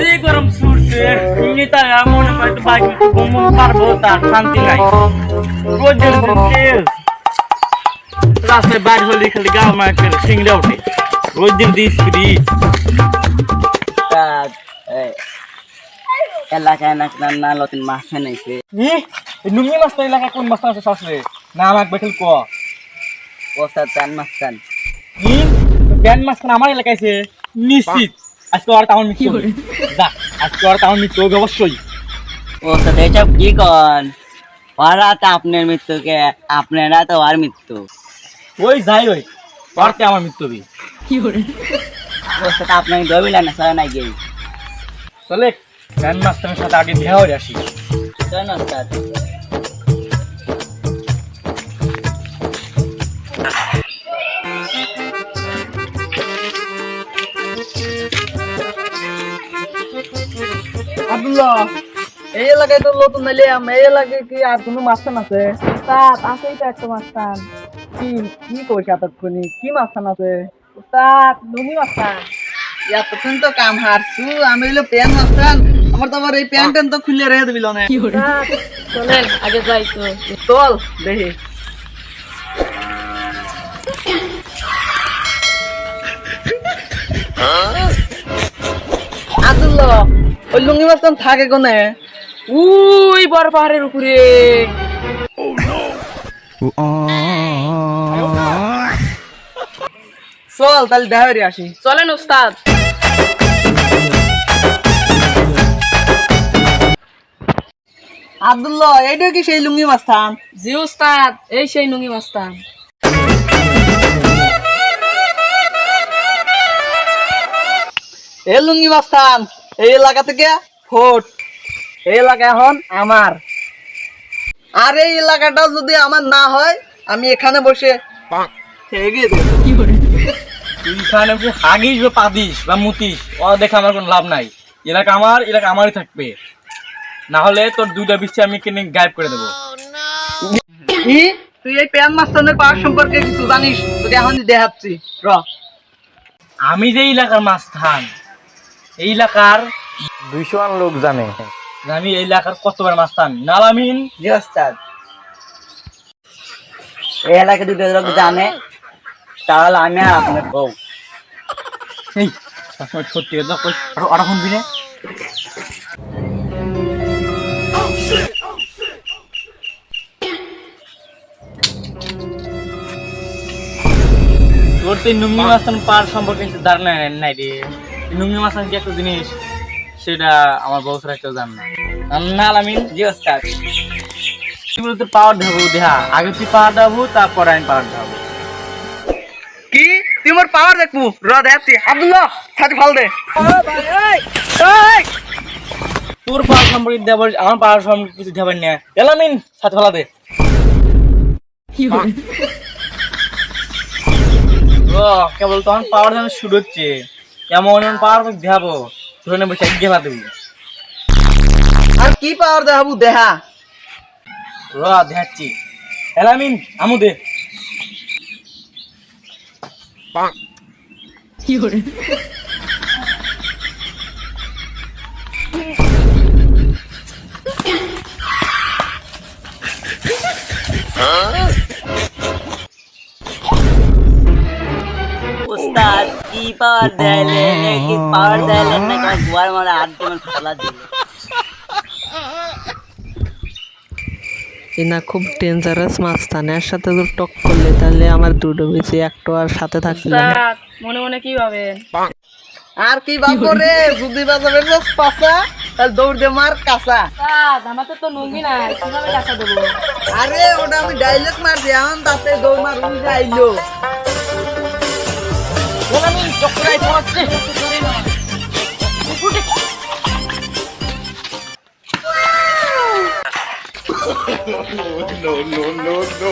যে গরম ছুটছে নেতা মনে হয় তো বাইক বম পারব তার শান্তি নাই। দিন তেজ রাস্তায় বাইর হলে খালি গা মায়া করে সিংড়া ওঠে। স্ত্রী ওস্তাদ এই এলাকায় না না নতুন মাছ ই নুঙ্গি মাছ এলাকা কোন মাছ আছে শাসরে না আমাকে বেঠল ক। ওস্তাদ চান মাছ চান ই ব্যান মাছ আমার এলাকায় নিশ্চিত। আজকে আর টাউন মিট করবে যা আজকে আর টাউন মিট করবে অবশ্যই। ওস্তাদ এইসব কি কন? ওরা তো আপনার মৃত্যুকে আপনারা তো আর মৃত্যু। ওই যাই ওই পারতে আমার মৃত্যু হবে ওস্তাদ আপনাকে দবিলা না সরে নাই গিয়ে চলে ব্যান মাস্টারের সাথে আগে দেখা হয়ে আসি। চলেন আব্দুল্লাহ এই এলাকায় তো নতুন নাইলাম এই এলাকায় কি আর কোনো মাস্তান আছে? উস্তাদ আছেই তো একটা মাস্তান। কি কি করছে এতক্ষণি? কি মাস্তান আছে? উস্তাদ লুঙ্গি মাস্তান। এতক্ষণ তো কাম হারছু আমি হইল প্যান মাস্তান। আমার তো আবার এই প্যান্ট তো খুলে রেখে দিবিল না চলেন আগে যাই তো। চল দেখি। ওই লুঙ্গি মাস্তান থাকে কোনে? উই বড় পাহাড়ের উপরে। চল তাহলে দেখা করে আসি। চলেন উস্তাদ আব্দুল্লাহ এইটা কি সেই লুঙ্গি মাস্তান জি উস্তাদ এই সেই লুঙ্গি মাস্তান এই লুঙ্গি মাস্তান এই এলাকা থেকে ফোট এই এলাকা এখন আমার। আর এই এলাকাটা যদি আমার না হয় আমি এখানে বসে এগিয়ে এখানে বসে হাগিস বা পাদিস বা মুতিস ও দেখে আমার কোনো লাভ নাই। এলাকা আমার এলাকা আমারই থাকবে। না হলে তোর দুইটা বৃষ্টি আমি কিনে গায়েব করে দেবো। কি তুই এই প্যান মাস্তানের পাওয়ার সম্পর্কে কিছু জানিস? তোকে এখন দেখাচ্ছি। র। আমি যে এলাকার মাস্তান এই এলাকার দুইশো আন লোক জানে। আমি এই এলাকার কতবার মাস্তান নালামিন। জি ওস্তাদ। এই এলাকা দুটো লোক জানে। তাহলে আমি আর আপনার বউ। এই সত্যি কথা কই আরও আরও শুনবি না? তোর তো নুঙ্গি মাস্তান পার সম্পর্কে কিছু ধারণা নাই রে। নুঙ্গি মাস্তান কি একটা জিনিস সেটা আমার বউ ছাড়া কেউ জান না। না আলামিন জি ওস্তাদ। তুই বলে তোর পাওয়ার দেবো দেহা। আগে তুই পাওয়ার দেবো তারপর আমি পাওয়ার দেবো কি? তুই আমার পাওয়ার দেখব? র দেখাচ্ছি আব্দুল্লাহ ছাতি ফাল দে। তোর পাওয়ার সম্পর্কে দেব আমার পাওয়ার সম্পর্কে কিছু দেবার নিয়ে এলামিন সাথে ফেলা দে। ও কেবল তখন পাওয়ার যখন শুরু হচ্ছে। এমন এমন পাওয়ার দেখাবো ধরে নেব সেই গেলা দেবো। আর কি পাওয়ার দেখাবো দেখা? র দেখাচ্ছি। এলামিন আমু দে। উস্তাদ কি পাওয়ার দেয়লেন কি পাওয়ার দেয়লেন না কারণ গোয়ার মারা হাত দিয়ে আমার ফেলা দিল এনা খুব ডেঞ্জারাস মাস্তান এর সাথে তো টক করলে তাহলে আমার দুটো বেশি একটু আর সাথে থাকলে মনে মনে কি ভাবেন? আর কি ভাববো রে যদি বাজাবে পাশা তাহলে দৌড় দে মার কাঁচা। আমাকে তো লুঙ্গি নাই কীভাবে টাকা দেবো? আরে ওটা আমি ডাইলেক্ট মারছি এখন তাতে দৌড় মার উল্টে চক্কর আইতে হচ্ছে no, no, no, no.